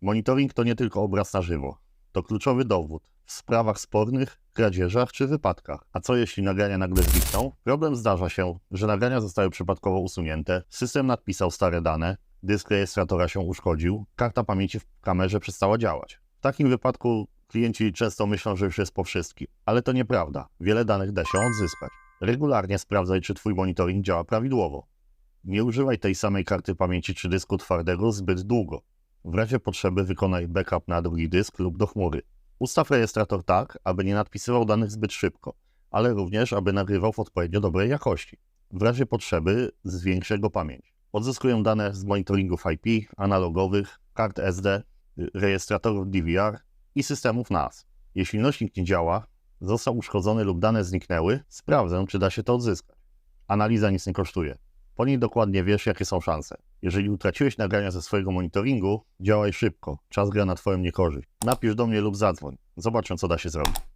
Monitoring to nie tylko obraz na żywo. To kluczowy dowód w sprawach spornych, kradzieżach czy wypadkach. A co jeśli nagrania nagle znikną? Problem zdarza się, że nagrania zostały przypadkowo usunięte, system nadpisał stare dane, dysk rejestratora się uszkodził, karta pamięci w kamerze przestała działać. W takim wypadku klienci często myślą, że już jest po wszystkim, ale to nieprawda. Wiele danych da się odzyskać. Regularnie sprawdzaj, czy Twój monitoring działa prawidłowo. Nie używaj tej samej karty pamięci czy dysku twardego zbyt długo. W razie potrzeby wykonaj backup na drugi dysk lub do chmury. Ustaw rejestrator tak, aby nie nadpisywał danych zbyt szybko, ale również, aby nagrywał w odpowiednio dobrej jakości. W razie potrzeby zwiększ jego pamięć. Odzyskuję dane z monitoringów IP, analogowych, kart SD, rejestratorów DVR i systemów NAS. Jeśli nośnik nie działa, został uszkodzony lub dane zniknęły, sprawdzę, czy da się to odzyskać. Analiza nic nie kosztuje. Po niej dokładnie wiesz, jakie są szanse. Jeżeli utraciłeś nagrania ze swojego monitoringu, działaj szybko. Czas gra na Twoją niekorzyść. Napisz do mnie lub zadzwoń. Zobaczę, co da się zrobić.